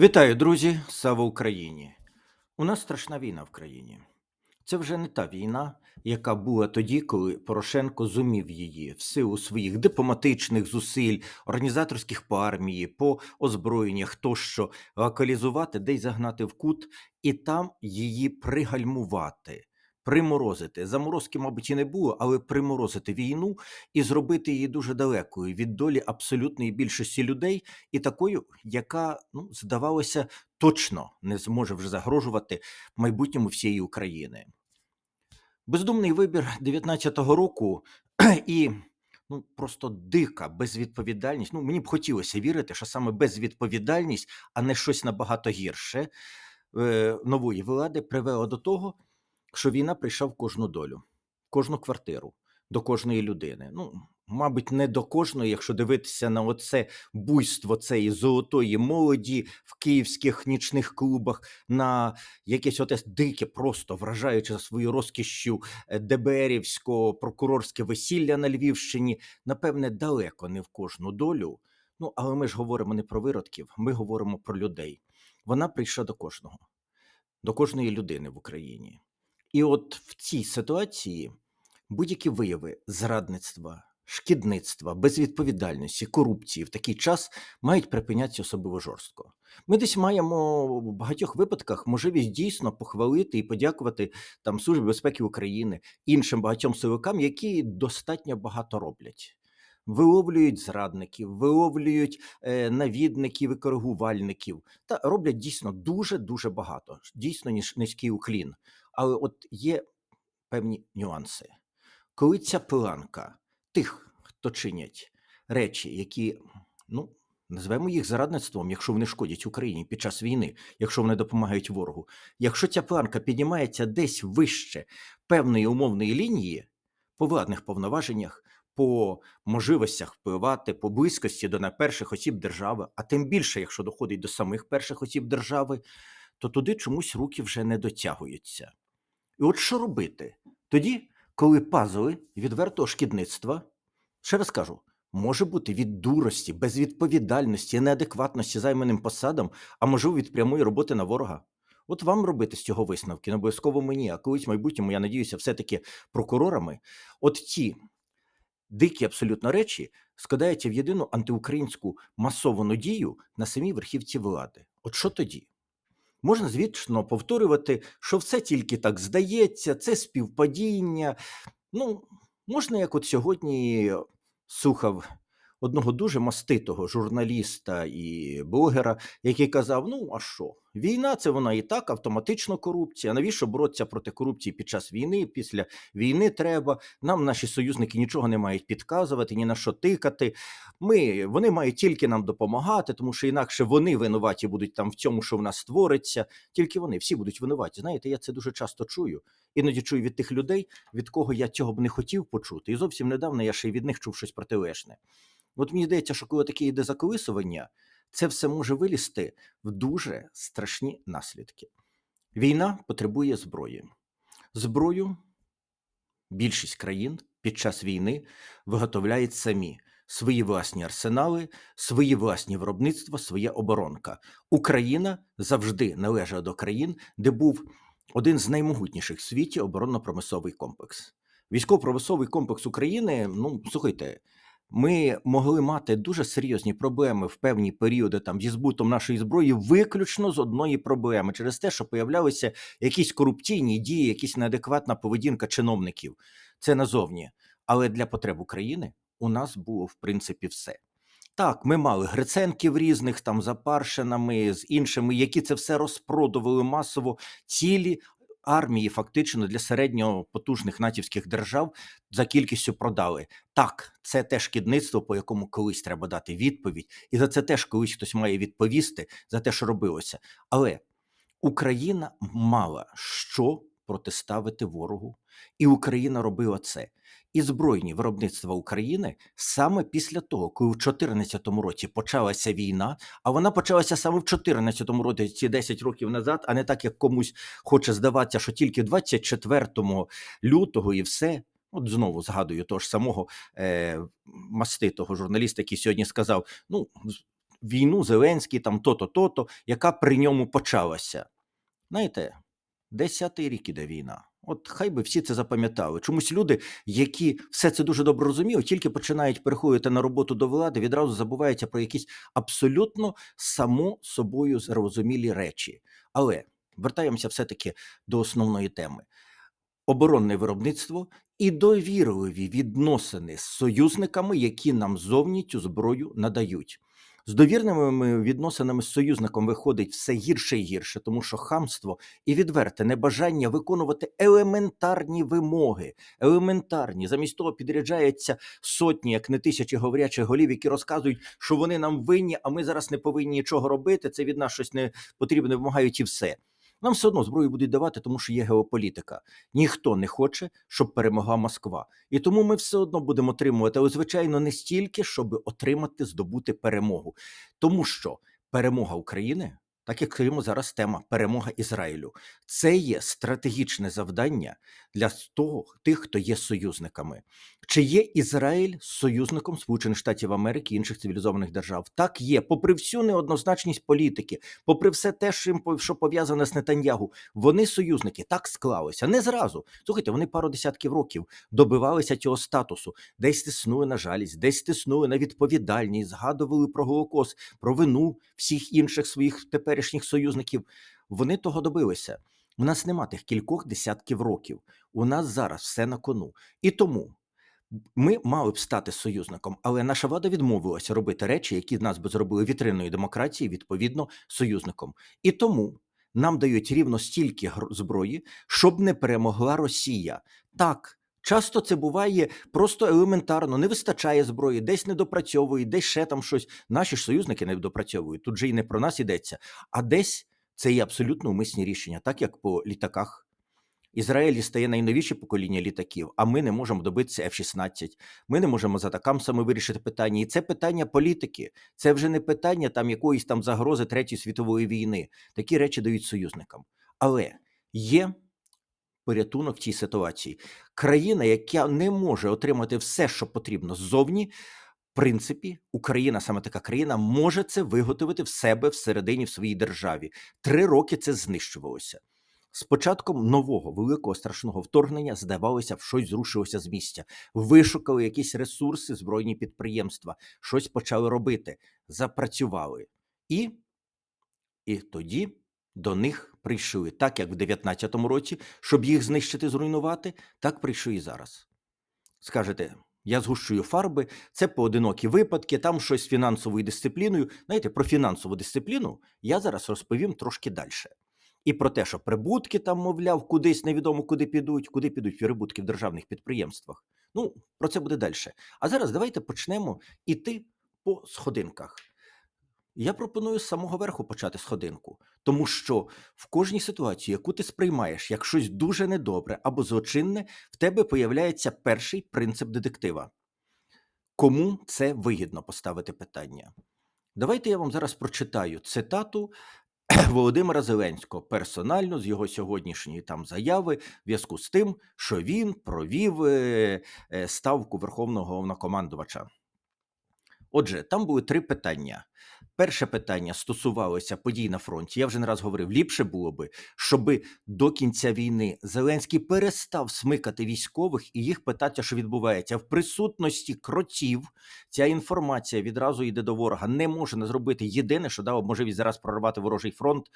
Вітаю, друзі! Слава Україні! У нас страшна війна в країні. Це вже не та війна, яка була тоді, коли Порошенко зумів її в силу своїх дипломатичних зусиль, організаторських по армії, по озброєннях тощо локалізувати, десь загнати в кут і там її пригальмувати, приморозити. Заморозки, мабуть, і не було, але приморозити війну і зробити її дуже далекою від долі абсолютної більшості людей, і такою, яка, ну, здавалося, точно не зможе вже загрожувати майбутньому всієї України. Бездумний вибір 19-го року і ну, просто дика безвідповідальність. Ну, мені б хотілося вірити, що саме безвідповідальність, а не щось набагато гірше е, нової влади привела до того, що війна прийшла в кожну долю, в кожну квартиру, до кожної людини. Ну, мабуть, не до кожної, якщо дивитися на оце буйство цієї золотої молоді в київських нічних клубах, на якесь оте дике, просто вражаючи за свою розкішшю е, ДБРівського прокурорське весілля на Львівщині, напевне, далеко не в кожну долю. Ну, але ми ж говоримо не про виродків, ми говоримо про людей. Вона прийшла до кожного, до кожної людини в Україні. І от в цій ситуації будь-які вияви зрадництва, шкідництва, безвідповідальності, корупції в такий час мають припинятися особливо жорстко. Ми десь маємо в багатьох випадках можливість дійсно похвалити і подякувати там Службі безпеки України, іншим багатьом силовикам, які достатньо багато роблять. Виловлюють зрадників, виловлюють е, навідників і коригувальників та роблять дійсно дуже дуже багато. Дійсно, ніж низький уклін. Але от є певні нюанси. Коли ця планка тих, хто чинять речі, які, ну, назвемо їх зрадництвом, якщо вони шкодять Україні під час війни, якщо вони допомагають ворогу, якщо ця планка піднімається десь вище певної умовної лінії по владних повноваженнях, по можливостях впливати, по близькості до найперших осіб держави, а тим більше, якщо доходить до самих перших осіб держави, то туди чомусь руки вже не дотягуються. І от що робити? Тоді, коли пазли відвертого шкідництва, ще раз кажу, може бути від дурості, безвідповідальності, неадекватності займаним посадам, а можливо від прямої роботи на ворога. От вам робити з цього висновки, не обов'язково мені, а колись в майбутньому, я надіюся, все-таки прокурорами. От ті дикі абсолютно речі складаються в єдину антиукраїнську масовану дію на самій верхівці влади. От що тоді? Можна, звісно, повторювати, що все тільки так здається, це співпадіння. Ну, можна, як от сьогодні слухав одного дуже маститого журналіста і блогера, який казав: ну, а що? Війна це вона і так, автоматично корупція. Навіщо боротися проти корупції під час війни? Після війни треба. Нам наші союзники нічого не мають підказувати, ні на що тикати. Ми, Вони мають тільки нам допомагати, тому що інакше вони винуваті будуть там в цьому, що в нас створиться. Тільки вони всі будуть винуваті. Знаєте, я це дуже часто чую. Іноді чую від тих людей, від кого я цього б не хотів почути. І зовсім недавно я ще й від них чув щось протилежне. От мені здається, що коли таке йде заколисування, це все може вилізти в дуже страшні наслідки. Війна потребує зброї. Зброю більшість країн під час війни виготовляють самі свої власні арсенали, свої власні виробництва, своя оборонка. Україна завжди належала до країн, де був один з наймогутніших в світі оборонно-промисловий комплекс. Військово-промисловий комплекс України, ну слухайте, ми могли мати дуже серйозні проблеми в певні періоди там зі збутом нашої зброї, виключно з одної проблеми, через те, що появлялися якісь корупційні дії, якісь неадекватна поведінка чиновників. Це назовні. Але для потреб України у нас було в принципі все. Так, ми мали Гриценків різних там за Паршинами, з іншими, які це все розпродували масово цілі армії, фактично для середньо потужних натівських держав за кількістю продали. Так, це те шкідництво, по якому колись треба дати відповідь, і за це теж колись хтось має відповісти за те, що робилося. Але Україна мала що протиставити ворогу, і Україна робила це. І збройні виробництва України саме після того, коли в 2014 році почалася війна, а вона почалася саме в 2014 році, ці 10 років назад, а не так, як комусь хоче здаватися, що тільки 24 лютого і все. От знову згадую того ж самого е, маститого журналіста, який сьогодні сказав: ну, війну Зеленський, там то-то, то-то, яка при ньому почалася. Знаєте, десятий рік іде війна. От хай би всі це запам'ятали. Чомусь люди, які все це дуже добре розуміють, тільки починають переходити на роботу до влади, відразу забуваються про якісь абсолютно само собою зрозумілі речі. Але вертаємося все-таки до основної теми: оборонне виробництво і довірливі відносини з союзниками, які нам зовні цю зброю надають. З довірними відносинами з союзником виходить все гірше і гірше, тому що хамство і відверте небажання виконувати елементарні вимоги, елементарні. Замість того підряджається сотні, як не тисячі говорячих голів, які розказують, що вони нам винні, а ми зараз не повинні нічого робити. Це від нас щось не потрібно, вимагають і все. Нам все одно зброю будуть давати, тому що є геополітика. Ніхто не хоче, щоб перемогла Москва. І тому ми все одно будемо отримувати, але звичайно, не стільки, щоб отримати, здобути перемогу. Тому що перемога України, так як скажімо, зараз тема перемога Ізраїлю, це є стратегічне завдання для того, тих, хто є союзниками. Чи є Ізраїль союзником Сполучених Штатів Америки і інших цивілізованих держав? Так є, попри всю неоднозначність політики, попри все те, що пов'язане з Нетаньягу, вони союзники так склалися не зразу. Слухайте, вони пару десятків років добивалися цього статусу, десь тиснули на жалість, десь тиснули на відповідальність, згадували про Голокост, про вину всіх інших своїх теперішніх союзників. Вони того добилися. У нас нема тих кількох десятків років. У нас зараз все на кону. І тому ми мали б стати союзником, але наша влада відмовилася робити речі, які нас би зробили вітриною демократії, відповідно, союзником. І тому нам дають рівно стільки зброї, щоб не перемогла Росія. Так. Часто це буває просто елементарно, не вистачає зброї, десь не допрацьовують, десь ще там щось. Наші ж союзники не допрацьовують. Тут же і не про нас йдеться, а десь це є абсолютно умисні рішення, так як по літаках. Ізраїлі стає найновіше покоління літаків, а ми не можемо добитися F-16. Ми не можемо за атакамсами вирішити питання. І це питання політики. Це вже не питання там якоїсь там загрози Третьої світової війни. Такі речі дають союзникам. Але є порятунок в цій ситуації. Країна, яка не може отримати все, що потрібно ззовні. В принципі, Україна, саме така країна, може це виготовити в себе всередині в своїй державі. Три роки це знищувалося. З початком нового великого страшного вторгнення здавалося, в щось зрушилося з місця. Вишукали якісь ресурси, збройні підприємства, щось почали робити, запрацювали. І, і тоді до них прийшли, так як в 19-му році, щоб їх знищити, зруйнувати, так прийшли і зараз. Скажете, я згущую фарби, це поодинокі випадки, там щось з фінансовою дисципліною. Знаєте, про фінансову дисципліну я зараз розповім трошки далі. І про те, що прибутки там, мовляв, кудись невідомо куди підуть, куди підуть прибутки в державних підприємствах. Ну, про це буде далі. А зараз давайте почнемо іти по сходинках. Я пропоную з самого верху почати сходинку, тому що в кожній ситуації, яку ти сприймаєш як щось дуже недобре або злочинне, в тебе появляється перший принцип детектива. Кому це вигідно поставити питання? Давайте я вам зараз прочитаю цитату Володимира Зеленського персонально з його сьогоднішньої там заяви в зв'язку з тим, що він провів е, е, ставку верховного головнокомандувача. Отже, там були три питання. Перше питання стосувалося подій на фронті. Я вже не раз говорив, ліпше було би, щоб до кінця війни Зеленський перестав смикати військових і їх питати, що відбувається в присутності кротів. Ця інформація відразу йде до ворога. Не може не зробити єдине, що дало можливість зараз прорвати ворожий фронт.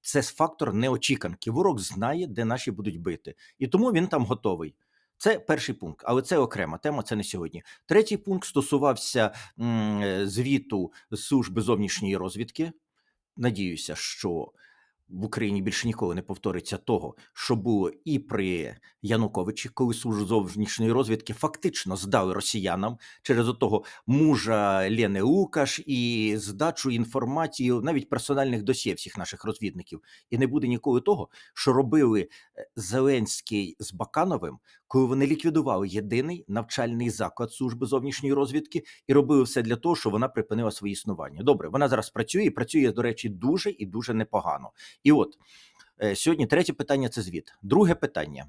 Це фактор неочіканки. Ворог знає, де наші будуть бити, і тому він там готовий. Це перший пункт, але це окрема тема. Це не сьогодні. Третій пункт стосувався е, звіту служби зовнішньої розвідки. Надіюся, що в Україні більше ніколи не повториться того, що було і при Януковичі, коли службу зовнішньої розвідки фактично здали росіянам через того мужа Лени Лукаш і здачу інформації, навіть персональних досьє всіх наших розвідників. І не буде ніколи того, що робили е, Зеленський з Бакановим, коли вони ліквідували єдиний навчальний заклад служби зовнішньої розвідки і робили все для того, щоб вона припинила своє існування. Добре, вона зараз працює і працює, до речі, дуже і дуже непогано. І от е, сьогодні третє питання це звіт. Друге питання.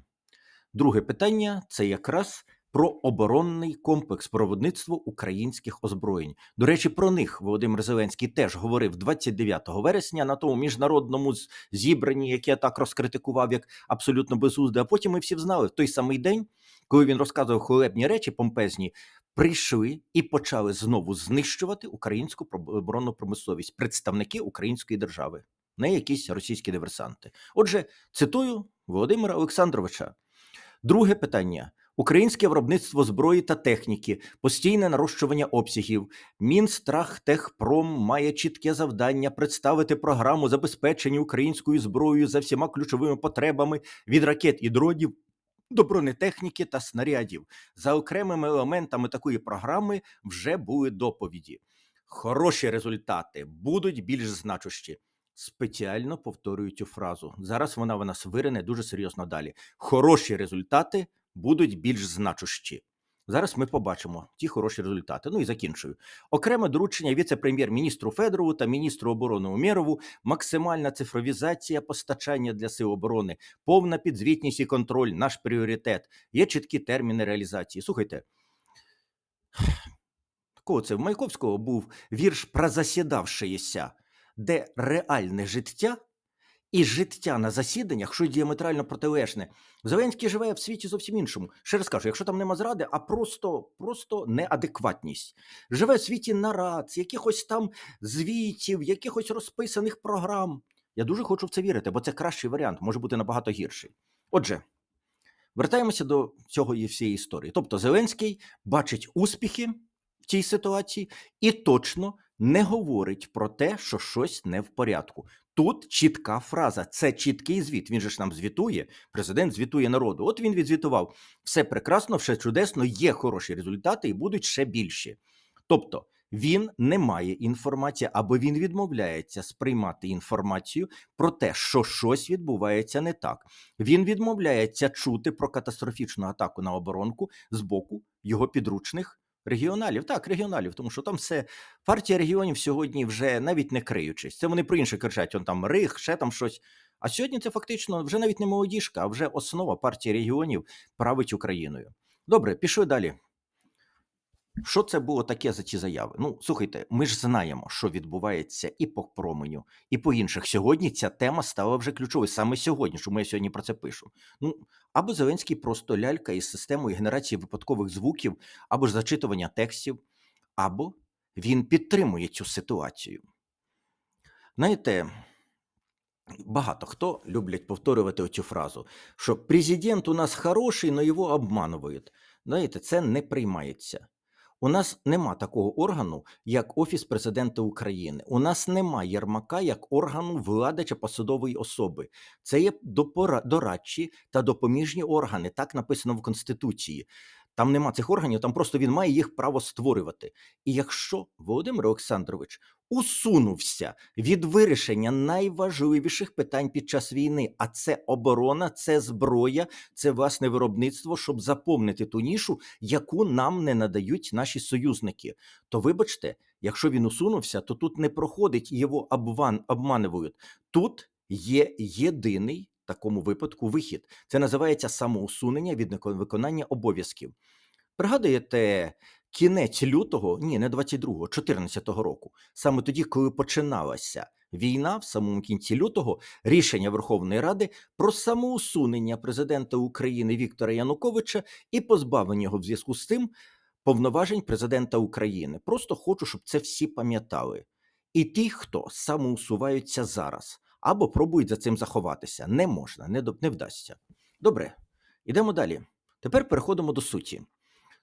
Друге питання це якраз про оборонний комплекс проводництво українських озброєнь. До речі, про них Володимир Зеленський теж говорив 29 вересня на тому міжнародному зібранні, яке так розкритикував як абсолютно безузде. А потім ми всі знали в той самий день, коли він розказував хвалебні речі помпезні. Прийшли і почали знову знищувати українську оборонну промисловість, представники української держави, не якісь російські диверсанти. Отже, цитую Володимира Олександровича. Друге питання: українське виробництво зброї та техніки, постійне нарощування обсягів. Мінстрахтехпром має чітке завдання представити програму забезпечення українською зброєю за всіма ключовими потребами від ракет і дронів до бронетехніки та снарядів. За окремими елементами такої програми вже були доповіді. Хороші результати будуть більш значущі. Спеціально повторюю цю фразу. Зараз вона в нас вирине дуже серйозно далі. Хороші результати будуть більш значущі. Зараз ми побачимо ті хороші результати. Ну і закінчую. Окреме доручення віце-прем'єр-міністру Федорову та міністру оборони Умєрову, максимальна цифровізація постачання для сил оборони, повна підзвітність і контроль, наш пріоритет. Є чіткі терміни реалізації. Слухайте, такого це в Маяковського був вірш про засідавшеєся, де реальне життя і життя на засіданнях, що діаметрально протилежне. Зеленський живе в світі зовсім іншому. Ще раз кажу, якщо там нема зради, а просто, просто неадекватність. Живе в світі нарад, якихось там звітів, якихось розписаних програм. Я дуже хочу в це вірити, бо це кращий варіант, може бути набагато гірший. Отже, вертаємося до цього і всієї історії. Тобто, Зеленський бачить успіхи в цій ситуації і точно не говорить про те, що щось не в порядку. Тут чітка фраза, це чіткий звіт. Він же ж нам звітує. Президент звітує народу. От він відзвітував: все прекрасно, все чудесно, є хороші результати і будуть ще більші. Тобто він не має інформації або він відмовляється сприймати інформацію про те, що щось відбувається не так. Він відмовляється чути про катастрофічну атаку на оборонку з боку його підручних регіоналів. Так, регіоналів, тому що там все партія регіонів сьогодні вже навіть не криючись. Це вони про інше кричать: он там рих, ще там щось. А сьогодні це фактично вже навіть не молодіжка, а вже основа партії регіонів править Україною. Добре, пішли далі. Що це було таке за ці заяви? Ну, слухайте, ми ж знаємо, що відбувається і по променю, і по інших. Сьогодні ця тема стала вже ключовою саме сьогодні, чому я сьогодні про це пишу. Ну, або Зеленський просто лялька із системою генерації випадкових звуків, або ж зачитування текстів, або він підтримує цю ситуацію. Знаєте, багато хто люблять повторювати цю фразу, що президент у нас хороший, але його обманують. Знаєте, це не приймається. У нас нема такого органу, як Офіс президента України. У нас нема Єрмака як органу влади чи посадової особи. Це є дорадчі та допоміжні органи. Так написано в Конституції. Там нема цих органів, там просто він має їх право створювати. І якщо Володимир Олександрович усунувся від вирішення найважливіших питань під час війни, а це оборона, це зброя, це власне виробництво, щоб заповнити ту нішу, яку нам не надають наші союзники. То вибачте, якщо він усунувся, то тут не проходить його обман, обманюють. Тут є єдиний такому випадку вихід. Це називається самоусунення від виконання обов'язків. Пригадуєте кінець лютого, ні, не 22-го, 14-го року, саме тоді, коли починалася війна, в самому кінці лютого, рішення Верховної Ради про самоусунення президента України Віктора Януковича і позбавлення його в зв'язку з тим повноважень президента України. Просто хочу, щоб це всі пам'ятали. І ті, хто самоусуваються зараз або пробують за цим заховатися, не можна, не, до- не вдасться. Добре, йдемо далі. Тепер переходимо до суті.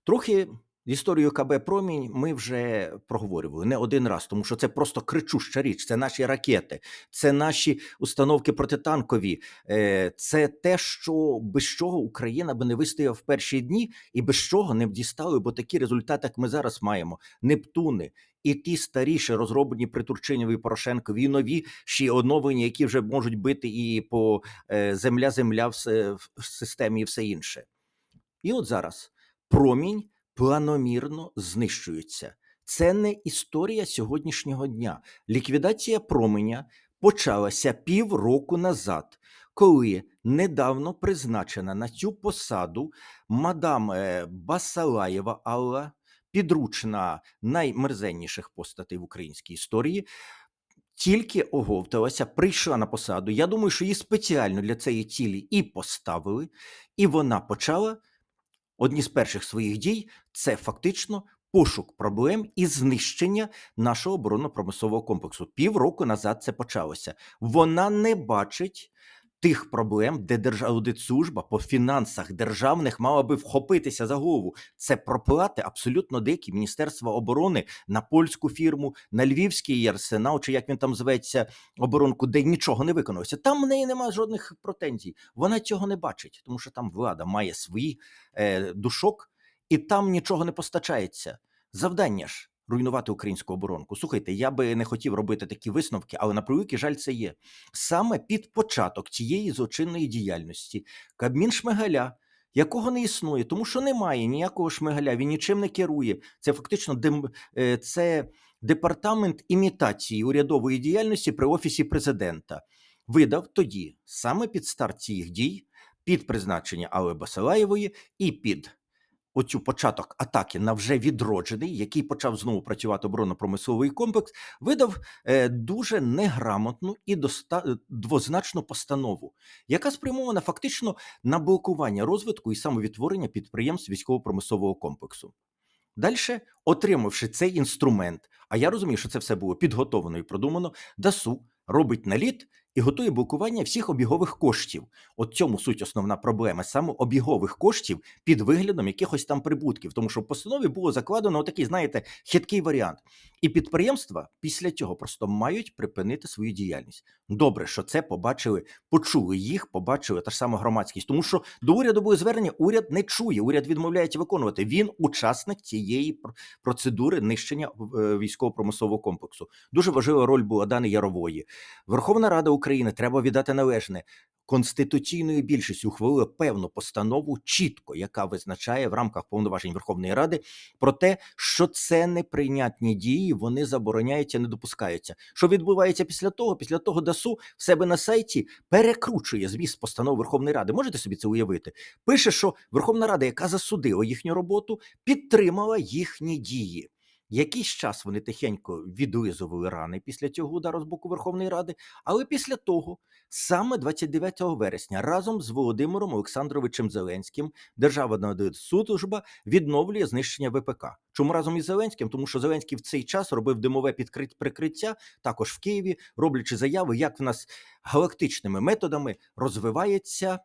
Трохи історію КБ Промінь ми вже проговорювали не один раз, тому що це просто кричуща річ. Це наші ракети, це наші установки протитанкові, е, це те, що без чого Україна би не вистояла в перші дні, і без чого не б дістали, бо такі результати, як ми зараз маємо: Нептуни. І ті старіші розроблені при Турчинові і Порошенкові, і нові ще оновлені, які вже можуть бити і по е, земля-земля в системі, і все інше. І от зараз промінь планомірно знищується. Це не історія сьогоднішнього дня. Ліквідація променя почалася півроку назад, коли недавно призначена на цю посаду мадам е, Басалаєва Алла, підручна наймерзенніших постатей в українській історії, тільки оговталася, прийшла на посаду. Я думаю, що її спеціально для цієї цілі і поставили, і вона почала одні з перших своїх дій це фактично пошук проблем і знищення нашого оборонно-промислового комплексу. Півроку назад це почалося. Вона не бачить тих проблем, де Держаудитслужба по фінансах державних мала би вхопитися за голову. Це проплати абсолютно дикі Міністерства оборони на польську фірму, на львівський арсенал, чи як він там зветься, оборонку, де нічого не виконалося. Там в неї немає жодних претензій. Вона цього не бачить, тому що там влада має свій е, душок, і там нічого не постачається. Завдання ж руйнувати українську оборонку. Слухайте, я би не хотів робити такі висновки, але на превеликий жаль, це є саме під початок цієї злочинної діяльності Кабмін Шмигаля. Якого не існує, тому що немає ніякого шмигаля, він нічим не керує. Це фактично дем, е, це департамент імітації урядової діяльності при офісі президента. Видав тоді саме під старт цих дій, під призначення Алли Басилаєвої і під оцю початок атаки на вже відроджений, який почав знову працювати оборонно-промисловий комплекс, видав е, дуже неграмотну і доста... е, двозначну постанову, яка спрямована фактично на блокування розвитку і самовідтворення підприємств військово-промислового комплексу. Далі, отримавши цей інструмент, а я розумію, що це все було підготовлено і продумано, ДАСУ робить наліт і готує блокування всіх обігових коштів. От цьому суть основна проблема саме обігових коштів під виглядом якихось там прибутків, тому що в постанові було закладено такий, знаєте, хиткий варіант. І підприємства після цього просто мають припинити свою діяльність. Добре, що це побачили, почули їх, побачили та ж сама громадськість, тому що до уряду були звернення, уряд не чує, уряд відмовляється виконувати. Він учасник цієї процедури нищення е, військово-промислового комплексу. Дуже важлива роль була Дани Ярової. Верховна Рада України треба віддати належне. Конституційною більшістю ухвалила певну постанову чітко, яка визначає в рамках повноважень Верховної Ради про те, що це неприйнятні дії, вони забороняються, не допускаються. Що відбувається після того? Після того ДАСУ в себе на сайті перекручує зміст постанов Верховної Ради. Можете собі це уявити? Пише, що Верховна Рада, яка засудила їхню роботу, підтримала їхні дії. Якийсь час вони тихенько відлизували рани після цього удару з боку Верховної Ради, але після того, саме 29 вересня, разом з Володимиром Олександровичем Зеленським, Державна служба відновлює знищення ВПК. Чому разом із Зеленським? Тому що Зеленський в цей час робив димове підкрит прикриття, також в Києві, роблячи заяви, як в нас галактичними методами розвивається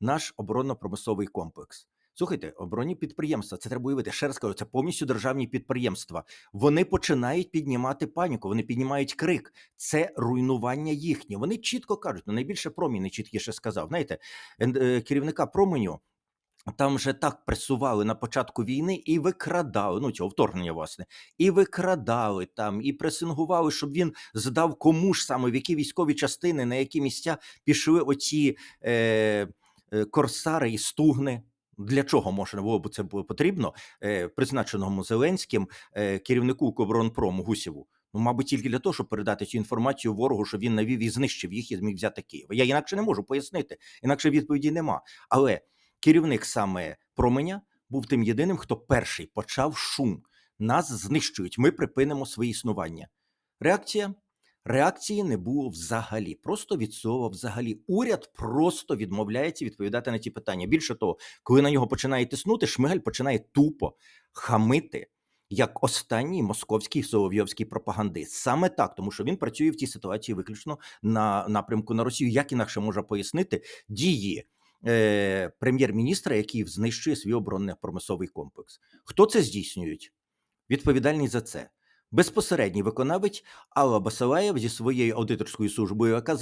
наш оборонно-промисловий комплекс. Слухайте, оборонні підприємства, це треба уявити. Ще раз кажу, це повністю державні підприємства. Вони починають піднімати паніку, вони піднімають крик. Це руйнування їхнє. Вони чітко кажуть, ну найбільше промінь найчіткіше сказав. Знаєте, е, керівника променю. Там вже так пресували на початку війни і викрадали, ну цього вторгнення, власне, і викрадали там, і пресингували, щоб він здав кому ж саме в які військові частини, на які місця пішли оці е, е, корсари і стугни. Для чого може б це було потрібно е, призначеному Зеленським е, керівнику Укроборонпрому Гусєву? Ну, мабуть, тільки для того, щоб передати цю інформацію ворогу, що він навів і знищив їх і зміг взяти Київ. Я інакше не можу пояснити, інакше відповіді нема. Але керівник саме променя був тим єдиним, хто перший почав шум. Нас знищують. Ми припинимо своє існування. Реакція. Реакції не було взагалі, просто від взагалі. Уряд просто відмовляється відповідати на ті питання. Більше того, коли на нього починає тиснути, Шмигаль починає тупо хамити, як останній московський соловйовський пропагандист. Саме так, тому що він працює в цій ситуації виключно на напрямку на Росію. Як інакше може пояснити дії е, прем'єр-міністра, який знищує свій оборонний промисловий комплекс? Хто це здійснюють? Відповідальний за це. Безпосередній виконавець Алла Басалаєв зі своєю аудиторською службою, яка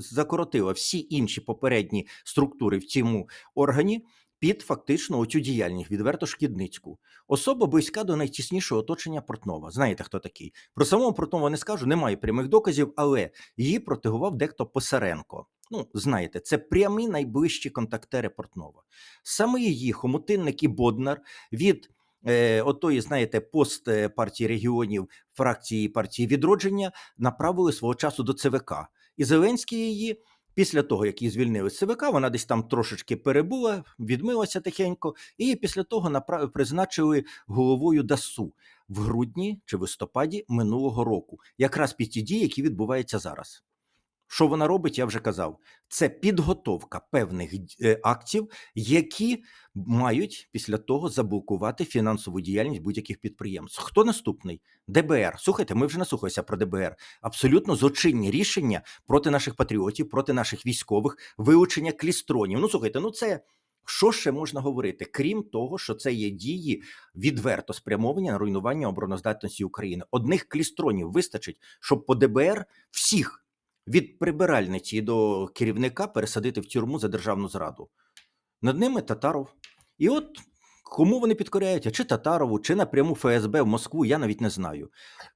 закоротила всі інші попередні структури в цьому органі під фактично оцю діяльність відверто шкідницьку. Особа близька до найтіснішого оточення Портнова. Знаєте, хто такий? Про самого Портнова не скажу, немає прямих доказів, але її протегував дехто Писаренко. Ну, знаєте, це прямі найближчі контактери Портнова. Саме її хомутинник і Боднар від отої, знаєте, пост е, партії регіонів фракції партії відродження направили свого часу до ЦВК. І Зеленський її Після того, як її звільнили з ЦВК, вона десь там трошечки перебула, відмилася тихенько, і після того направ... призначили головою ДАСУ в грудні чи листопаді минулого року, якраз під ті дії, які відбуваються зараз. Що вона робить, я вже казав. Це підготовка певних е, актів, які мають після того заблокувати фінансову діяльність будь-яких підприємств. Хто наступний? ДБР. Слухайте, ми вже наслухалися про ДБР. Абсолютно злочинні рішення проти наших патріотів, проти наших військових, вилучення клістронів. Ну слухайте, ну це. Що ще можна говорити, крім того, що це є дії відверто спрямовані на руйнування обороноздатності України? Одних клістронів вистачить, щоб по ДБР всіх від прибиральниці до керівника пересадити в тюрму за державну зраду. Над ними Татаров. І от кому вони підкоряються? Чи Татарову, чи напряму ФСБ в Москву, я навіть не знаю.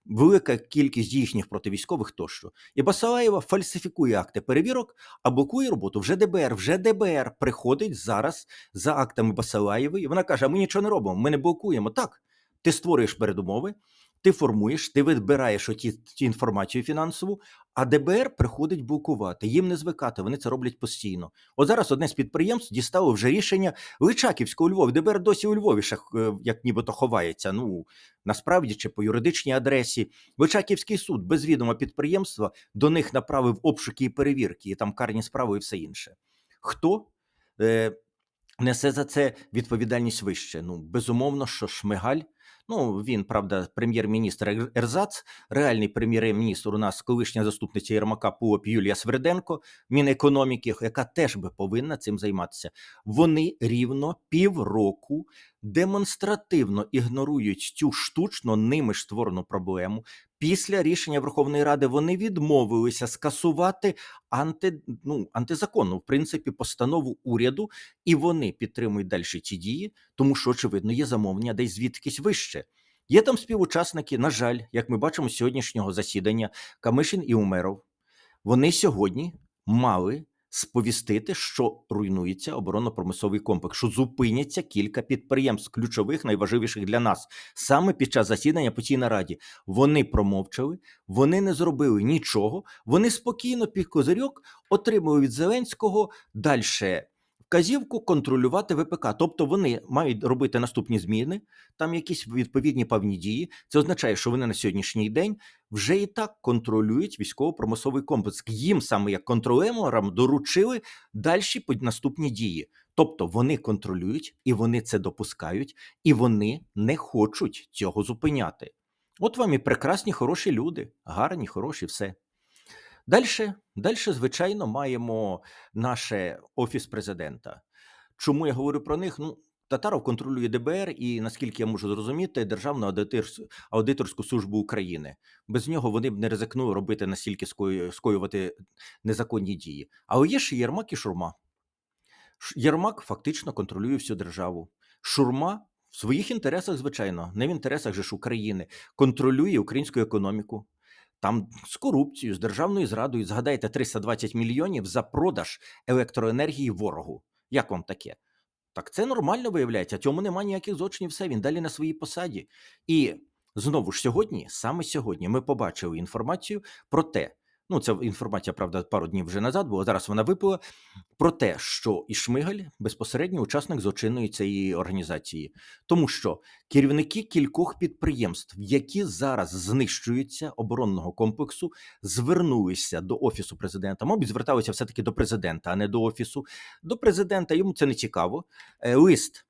Велика кількість їхніх противійськових тощо. І Басалаєва фальсифікує акти перевірок, а блокує роботу. Вже ДБР, вже ДБР приходить зараз за актами Басалаєвої. Вона каже: а ми нічого не робимо, ми не блокуємо. Так, ти створюєш передумови, ти формуєш, ти відбираєш оті, ті інформацію фінансову, а ДБР приходить блокувати. Їм не звикати, вони це роблять постійно. От зараз одне з підприємств дістало вже рішення Личаківського у Львові. ДБР досі у Львові ще е, як нібито ховається. Ну насправді чи по юридичній адресі. Личаківський суд без відома підприємства до них направив обшуки і перевірки, і там карні справи і все інше. Хто? Е, Несе за це відповідальність вище. Ну, безумовно, що Шмигаль Ну, він, правда, прем'єр-міністр Ерзац, реальний прем'єр-міністр у нас колишня заступниця Єрмака ПУОП Юлія Сверденко, Мінекономіки, яка теж би повинна цим займатися. Вони рівно півроку демонстративно ігнорують цю штучно ними ж створену проблему. Після рішення Верховної Ради вони відмовилися скасувати анти, ну, антизаконну, в принципі, постанову уряду, і вони підтримують далі ці дії, тому що, очевидно, є замовлення десь звідкись вище. Є там співучасники, на жаль, як ми бачимо з сьогоднішнього засідання, Камишин і Умеров. Вони сьогодні мали сповістити, що руйнується оборонно-промисловий комплекс, що зупиняться кілька підприємств, ключових, найважливіших для нас. Саме під час засідання по цій нараді вони промовчали, вони не зробили нічого. Вони спокійно під козирьок отримали від Зеленського далі вказівку контролювати ВПК. Тобто вони мають робити наступні зміни, там якісь відповідні певні дії. Це означає, що вони на сьогоднішній день вже і так контролюють військово-промисловий комплекс. Їм саме як контролерам доручили далі наступні дії. Тобто вони контролюють і вони це допускають, і вони не хочуть цього зупиняти. От вам і прекрасні, хороші люди, гарні, хороші, все. Далі, далі, звичайно, маємо наше офіс президента. Чому я говорю про них? Ну, Татаров контролює ДБР і, наскільки я можу зрозуміти, Державну аудиторс- аудиторську службу України. Без нього вони б не ризикнули робити настільки скоювати незаконні дії. Але є ще Єрмак і Шурма. Єрмак фактично контролює всю державу. Шурма в своїх інтересах, звичайно, не в інтересах же ж України, контролює українську економіку. Там з корупцією, з державною зрадою, згадайте 320 мільйонів за продаж електроенергії ворогу. Як вам таке? Так це нормально виявляється. Цьому немає ніяких злочинів. Все він далі на своїй посаді. І знову ж сьогодні, саме сьогодні, ми побачили інформацію про те. Ну, це інформація, правда, пару днів вже назад була. Зараз вона випала про те, що і Шмигаль безпосередньо учасник злочинної цієї організації, тому що керівники кількох підприємств, які зараз знищуються оборонного комплексу, звернулися до офісу президента. Мабуть, зверталися все таки до президента, а не до офісу. До президента йому це не цікаво. Е, Лист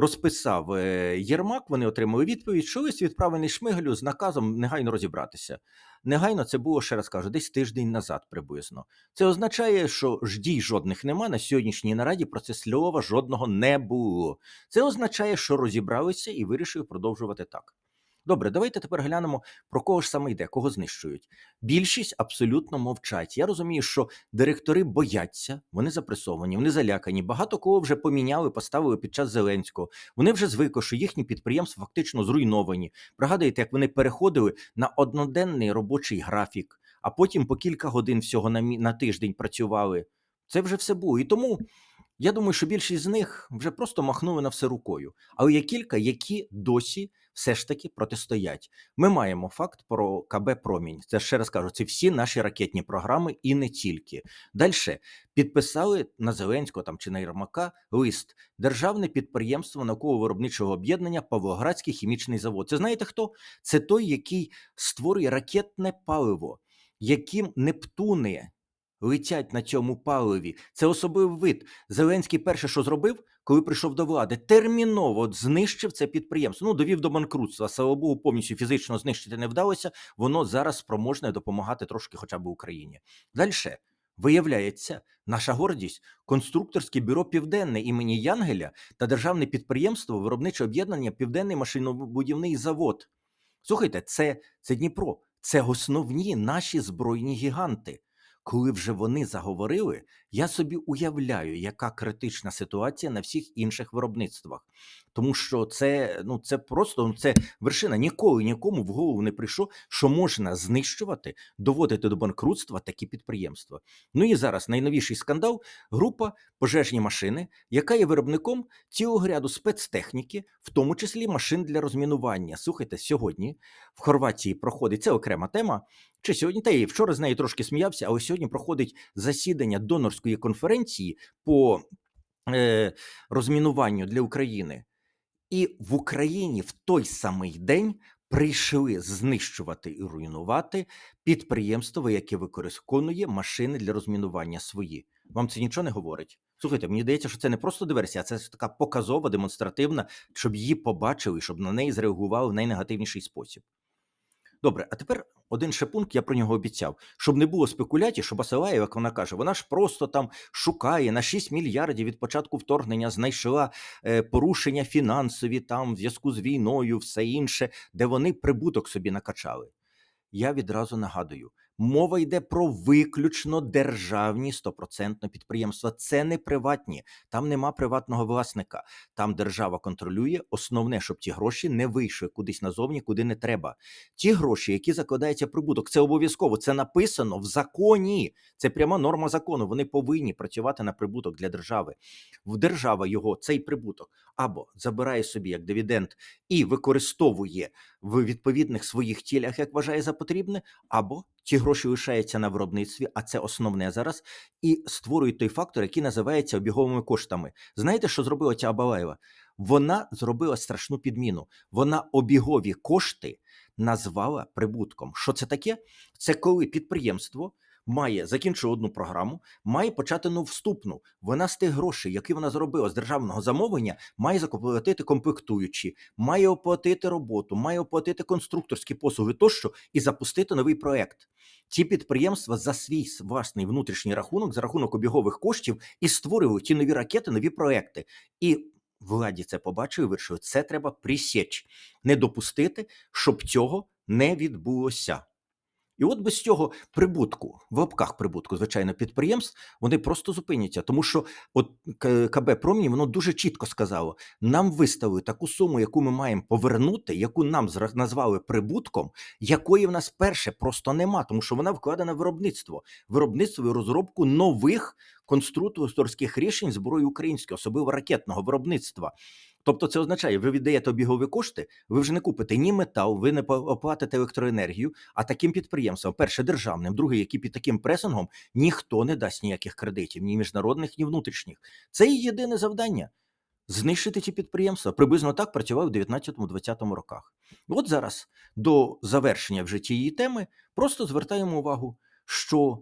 розписав е, Єрмак. Вони отримали відповідь, що лист відправлений Шмигалю з наказом негайно розібратися. Негайно це було ще раз кажу, десь тиждень назад приблизно. Це означає, що ж дій жодних нема. На сьогоднішній нараді про це слова жодного не було. Це означає, що розібралися і вирішили продовжувати так. Добре, давайте тепер глянемо, про кого ж саме йде, кого знищують. Більшість абсолютно мовчать. Я розумію, що директори бояться, вони запресовані, вони залякані. Багато кого вже поміняли, поставили під час Зеленського. Вони вже звикли, що їхні підприємства фактично зруйновані. Пригадуєте, як вони переходили на одноденний робочий графік, а потім по кілька годин всього на, на тиждень працювали. Це вже все було. І тому я думаю, що більшість з них вже просто махнули на все рукою. Але є кілька, які досі все ж таки протистоять. Ми маємо факт про КБ Промінь. Це ще раз кажу, це всі наші ракетні програми і не тільки. Далі підписали на Зеленського там чи на Єрмака лист Державне підприємство науково-виробничого об'єднання Павлоградський хімічний завод. Це знаєте хто? Це той, який створює ракетне паливо, яким Нептуни летять на цьому паливі. Це особливий вид. Зеленський перше, що зробив, коли прийшов до влади, терміново знищив це підприємство. Ну, довів до банкрутства. Слава Богу, повністю фізично знищити не вдалося. Воно зараз спроможне допомагати трошки, хоча б Україні. Далі. Виявляється, наша гордість конструкторське бюро Південне імені Янгеля та державне підприємство виробниче об'єднання Південний машинобудівний завод. Слухайте, це, це Дніпро, це основні наші збройні гіганти. Коли вже вони заговорили, я собі уявляю, яка критична ситуація на всіх інших виробництвах. Тому що це ну це просто ну, це вершина. Ніколи нікому в голову не прийшло, що можна знищувати, доводити до банкрутства такі підприємства. Ну і зараз найновіший скандал: група пожежні машини, яка є виробником цілого ряду спецтехніки, в тому числі машин для розмінування. Слухайте, сьогодні в Хорватії проходить це окрема тема. Чи сьогодні та й вчора з нею трошки сміявся, але сьогодні проходить засідання донорської конференції по е, розмінуванню для України. І в Україні в той самий день прийшли знищувати і руйнувати підприємство, яке використовує машини для розмінування свої. Вам це нічого не говорить? Слухайте, мені здається, що це не просто диверсія, а це така показова, демонстративна, щоб її побачили, щоб на неї зреагували в найнегативніший спосіб. Добре, а тепер один ще пункт, я про нього обіцяв, щоб не було спекуляцій, що Басилаєва, як вона каже, вона ж просто там шукає на 6 мільярдів від початку вторгнення, знайшла е, порушення фінансові там в зв'язку з війною, все інше, де вони прибуток собі накачали. Я відразу нагадую, мова йде про виключно державні стопроцентно підприємства. Це не приватні, там нема приватного власника. Там держава контролює основне, щоб ті гроші не вийшли кудись назовні, куди не треба. Ті гроші, які закладається прибуток, це обов'язково. Це написано в законі. Це пряма норма закону. Вони повинні працювати на прибуток для держави. В держава його цей прибуток або забирає собі як дивіденд і використовує в відповідних своїх тілях, як вважає за потрібне, або ті гроші лишаються на виробництві, а це основне зараз, і створюють той фактор, який називається обіговими коштами. Знаєте, що зробила ця Абалаєва? Вона зробила страшну підміну. Вона обігові кошти назвала прибутком. Що це таке? Це коли підприємство. Має закінчити одну програму, має почати нову вступну. Вона з тих грошей, які вона зробила з державного замовлення, має заплатити комплектуючі, має оплатити роботу, має оплатити конструкторські послуги тощо і запустити новий проект. Ці підприємства за свій власний внутрішній рахунок, за рахунок обігових коштів, і створюють ті нові ракети, нові проекти. І владі це побачили, вирішили, це треба присіч, не допустити, щоб цього не відбулося. І от без цього прибутку, в лапках прибутку, звичайно, підприємств, вони просто зупиняться. Тому що от КБ Промні воно дуже чітко сказало: нам виставили таку суму, яку ми маємо повернути, яку нам назвали прибутком, якої в нас перше просто нема, тому що вона вкладена в виробництво, виробництво і розробку нових конструкторських рішень зброї української, особливо ракетного виробництва. Тобто це означає, ви віддаєте обігові кошти, ви вже не купите ні метал, ви не оплатите електроенергію. А таким підприємствам, перше державним, друге, які під таким пресингом, ніхто не дасть ніяких кредитів, ні міжнародних, ні внутрішніх. Це і єдине завдання. Знищити ці підприємства приблизно так працював у 19-20 роках. От зараз до завершення вже тієї теми просто звертаємо увагу, що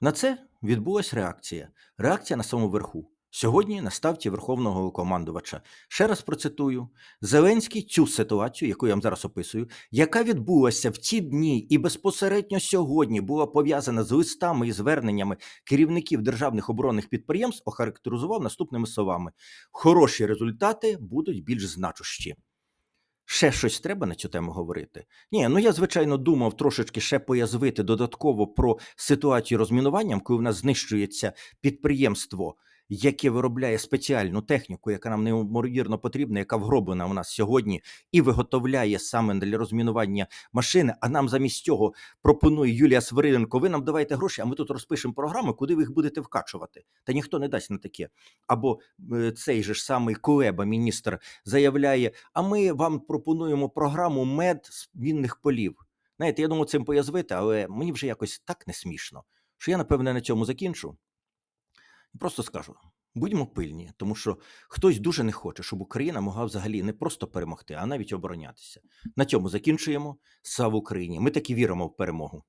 на це відбулася реакція. Реакція на самому верху. Сьогодні на ставці верховного командувача. Ще раз процитую: Зеленський цю ситуацію, яку я вам зараз описую, яка відбулася в ті дні і безпосередньо сьогодні була пов'язана з листами і зверненнями керівників державних оборонних підприємств, охарактеризував наступними словами: хороші результати будуть більш значущі. Ще щось треба на цю тему говорити? Ні, ну я звичайно думав трошечки ще поязвити додатково про ситуацію розмінуванням, коли в нас знищується підприємство яке виробляє спеціальну техніку, яка нам неймовірно потрібна, яка вгроблена у нас сьогодні, і виготовляє саме для розмінування машини. А нам замість цього пропонує Юлія Свириденко, ви нам давайте гроші, а ми тут розпишемо програми, куди ви їх будете вкачувати. Та ніхто не дасть на таке. Або е, цей же ж самий Кулеба, міністр, заявляє: а ми вам пропонуємо програму мед з мінних полів. Знаєте, я думаю, цим поязвити, але мені вже якось так не смішно, що я, напевне, на цьому закінчу. Просто скажу: будьмо пильні, тому що хтось дуже не хоче, щоб Україна могла взагалі не просто перемогти, а навіть оборонятися. На цьому закінчуємо. Слава Україні! Ми таки віримо в перемогу.